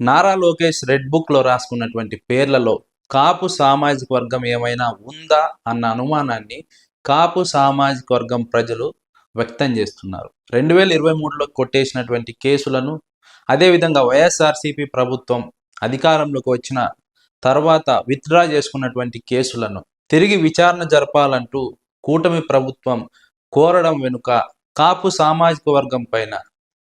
Nara Lokesh red బుక్లో రాసుకున్నటువంటి పేర్లలో కాపు సామాజిక వర్గం ఏమైనా ఉందా అన్న అనుమానాన్ని కాపు సామాజిక వర్గం ప్రజలు వ్యక్తం చేస్తున్నారు. రెండు వేల ఇరవై మూడులో కొట్టేసినటువంటి కేసులను అదేవిధంగా వైఎస్ఆర్సీపీ ప్రభుత్వం అధికారంలోకి వచ్చిన తర్వాత విత్డ్రా చేసుకున్నటువంటి కేసులను తిరిగి విచారణ జరపాలంటూ కూటమి ప్రభుత్వం కోరడం వెనుక కాపు సామాజిక వర్గం పైన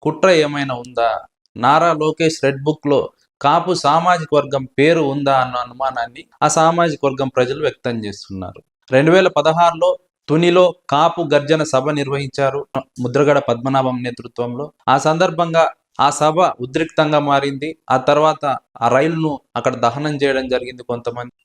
కుట్ర ఏమైనా ఉందా నారా లోకేష్ రెడ్ బుక్లో కాపు సామాజిక వర్గం పేరు ఉందా అన్న అనుమానాన్ని ఆ సామాజిక వర్గం ప్రజలు వ్యక్తం చేస్తున్నారు. రెండు వేల పదహారులో తునిలో కాపు గర్జన సభ నిర్వహించారు ముద్రగడ పద్మనాభం నేతృత్వంలో. ఆ సందర్భంగా ఆ సభ ఉద్రిక్తంగా మారింది. ఆ తర్వాత ఆ రైలును అక్కడ దహనం చేయడం జరిగింది కొంతమంది.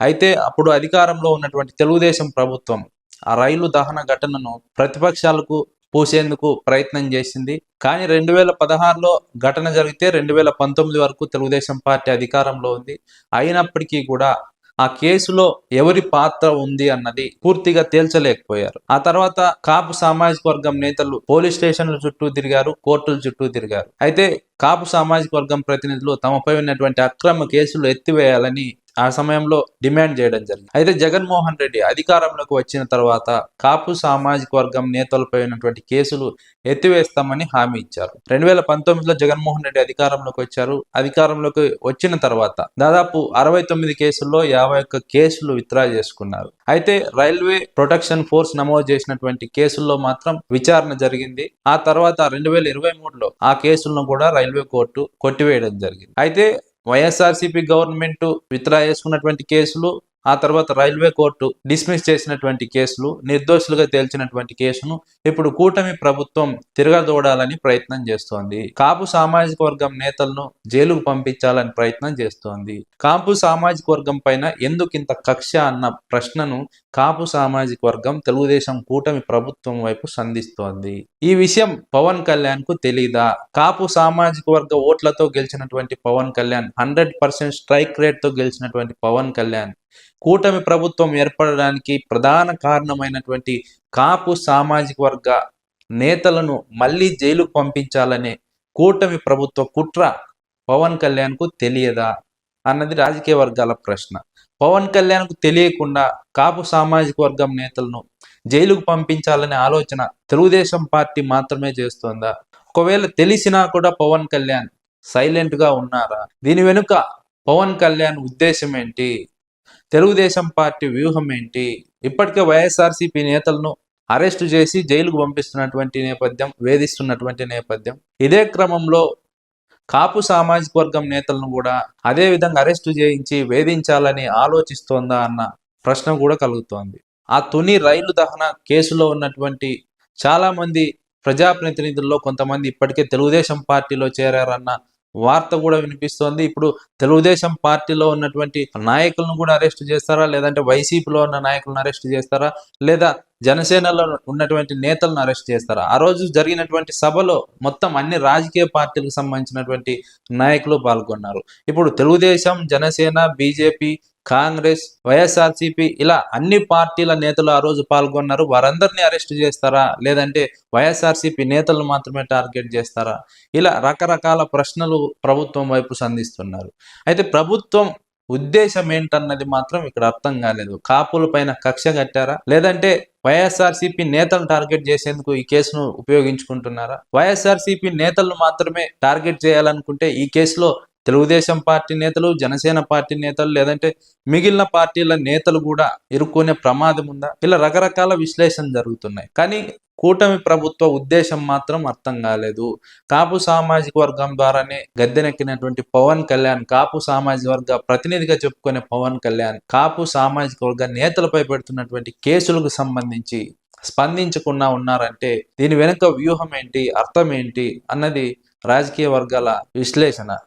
అయితే అప్పుడు అధికారంలో ఉన్నటువంటి తెలుగుదేశం ప్రభుత్వం ఆ రైలు దహన ఘటనను ప్రతిపక్షాలకు పూసేందుకు ప్రయత్నం చేసింది. కానీ రెండు వేల పదహారులో ఘటన జరిగితే రెండు వేల పంతొమ్మిది వరకు తెలుగుదేశం పార్టీ అధికారంలో ఉంది. అయినప్పటికీ కూడా ఆ కేసులో ఎవరి పాత్ర ఉంది అన్నది పూర్తిగా తేల్చలేకపోయారు. ఆ తర్వాత కాపు సామాజిక వర్గం నేతలు పోలీస్ స్టేషన్ల చుట్టూ తిరిగారు కోర్టుల చుట్టూ తిరిగారు. అయితే కాపు సామాజిక వర్గం ప్రతినిధులు తమపై ఉన్నటువంటి అక్రమ కేసులు ఎత్తివేయాలని ఆ సమయంలో డిమాండ్ చేయడం జరిగింది. అయితే జగన్మోహన్ రెడ్డి అధికారంలోకి వచ్చిన తర్వాత కాపు సామాజిక వర్గం నేతలపై ఉన్నటువంటి కేసులు ఎత్తివేస్తామని హామీ ఇచ్చారు. రెండు వేల పంతొమ్మిదిలో జగన్మోహన్ రెడ్డి అధికారంలోకి వచ్చారు. అధికారంలోకి వచ్చిన తర్వాత దాదాపు అరవై తొమ్మిది కేసుల్లో యాభై ఒక్క కేసులు విత్డ్రా చేసుకున్నారు. అయితే రైల్వే ప్రొటెక్షన్ ఫోర్స్ నమోదు చేసినటువంటి కేసుల్లో మాత్రం విచారణ జరిగింది. ఆ తర్వాత రెండు వేల ఇరవై మూడులో ఆ కేసులను కూడా రైల్వే కోర్టు కొట్టివేయడం జరిగింది. అయితే వైఎస్ఆర్సీపీ గవర్నమెంట్ విత్డ్రా చేసుకున్నటువంటి కేసులు ఆ తర్వాత రైల్వే కోర్టు డిస్మిస్ చేసినటువంటి కేసులు నిర్దోషులుగా తేల్చినటువంటి కేసును ఇప్పుడు కూటమి ప్రభుత్వం తిరగదోడాలని ప్రయత్నం చేస్తోంది. కాపు సామాజిక వర్గం నేతలను జైలుకు పంపించాలని ప్రయత్నం చేస్తోంది. కాపు సామాజిక వర్గం పైన ఎందుకు ఇంత కక్ష అన్న ప్రశ్నను కాపు సామాజిక వర్గం తెలుగుదేశం కూటమి ప్రభుత్వం వైపు సంధిస్తోంది. ఈ విషయం పవన్ కళ్యాణ్కు తెలీదా? కాపు సామాజిక వర్గ ఓట్లతో గెలిచినటువంటి Pawan Kalyan hundred percent strike రేట్తో గెలిచినటువంటి పవన్ కళ్యాణ్ కూటమి ప్రభుత్వం ఏర్పడడానికి ప్రధాన కారణమైనటువంటి కాపు సామాజిక వర్గ నేతలను మళ్ళీ జైలుకు పంపించాలనే కూటమి ప్రభుత్వ కుట్ర పవన్ కళ్యాణ్కు తెలియదా? అన్నది రాజకీయ వర్గాల ప్రశ్న. పవన్ కళ్యాణ్కు తెలియకుండా కాపు సామాజిక వర్గం నేతలను జైలుకు పంపించాలనే ఆలోచన తెలుగుదేశం పార్టీ మాత్రమే చేస్తోందా? ఒకవేళ తెలిసినా కూడా పవన్ కళ్యాణ్ సైలెంట్గా ఉన్నారా? దీని వెనుక పవన్ కళ్యాణ్ ఉద్దేశం ఏంటి? తెలుగుదేశం పార్టీ వ్యూహం ఏంటి? ఇప్పటికే వైఎస్ఆర్సీపీ నేతలను అరెస్టు చేసి జైలుకు పంపిస్తున్నటువంటి నేపథ్యం వేధిస్తున్నటువంటి నేపథ్యం. ఇదే క్రమంలో కాపు సామాజిక వర్గం నేతలను కూడా అదే విధంగా అరెస్టు చేయించి వేధించాలని ఆలోచిస్తోందా అన్న ప్రశ్న కూడా కలుగుతోంది. ఆ తుని రైలు దహన కేసులో ఉన్నటువంటి చాలామంది ప్రజాప్రతినిధుల్లో కొంతమంది ఇప్పటికే తెలుగుదేశం పార్టీలో చేరారన్న వార్త కూడా వినిపిస్తోంది. ఇప్పుడు తెలుగుదేశం పార్టీలో ఉన్నటువంటి నాయకులను కూడా అరెస్ట్ చేస్తారా? లేదంటే వైసీపీలో ఉన్న నాయకులను అరెస్ట్ చేస్తారా? లేదా జనసేనలో ఉన్నటువంటి నేతలను అరెస్ట్ చేస్తారా? ఆ రోజు జరిగినటువంటి సభలో మొత్తం అన్ని రాజకీయ పార్టీలకు సంబంధించినటువంటి నాయకులు పాల్గొన్నారు. ఇప్పుడు Telugu Desam Janasena BJP Congress YSRCP ఇలా అన్ని పార్టీల నేతలు ఆ రోజు పాల్గొన్నారు. వారందరినీ అరెస్ట్ చేస్తారా? లేదంటే వైఎస్ఆర్సీపీ నేతలను మాత్రమే టార్గెట్ చేస్తారా? ఇలా రకరకాల ప్రశ్నలు ప్రభుత్వం వైపు సంధిస్తున్నారు. అయితే ప్రభుత్వం ఉద్దేశం ఏంటన్నది మాత్రం ఇక్కడ అర్థం కాలేదు. కాపుల పైన కక్ష కట్టారా? లేదంటే వైఎస్ఆర్సీపీ నేతలను టార్గెట్ చేసేందుకు ఈ కేసును ఉపయోగించుకుంటున్నారా? వైఎస్ఆర్సీపీ నేతలను మాత్రమే టార్గెట్ చేయాలనుకుంటే ఈ కేసులో తెలుగుదేశం పార్టీ నేతలు జనసేన పార్టీ నేతలు లేదంటే మిగిలిన పార్టీల నేతలు కూడా ఇరుక్కునే ప్రమాదం ఉందా? ఇలా రకరకాల విశ్లేషణ జరుగుతున్నాయి. కానీ కూటమి ప్రభుత్వ ఉద్దేశం మాత్రం అర్థం కాలేదు. కాపు సామాజిక వర్గం ద్వారానే గద్దెనెక్కినటువంటి పవన్ కళ్యాణ్ కాపు సామాజిక వర్గ ప్రతినిధిగా చెప్పుకునే పవన్ కళ్యాణ్ కాపు సామాజిక వర్గ నేతలపై పెడుతున్నటువంటి కేసులకు సంబంధించి స్పందించకుండా ఉన్నారంటే దీని వెనుక వ్యూహం ఏంటి అర్థం ఏంటి అన్నది రాజకీయ వర్గాల విశ్లేషణ.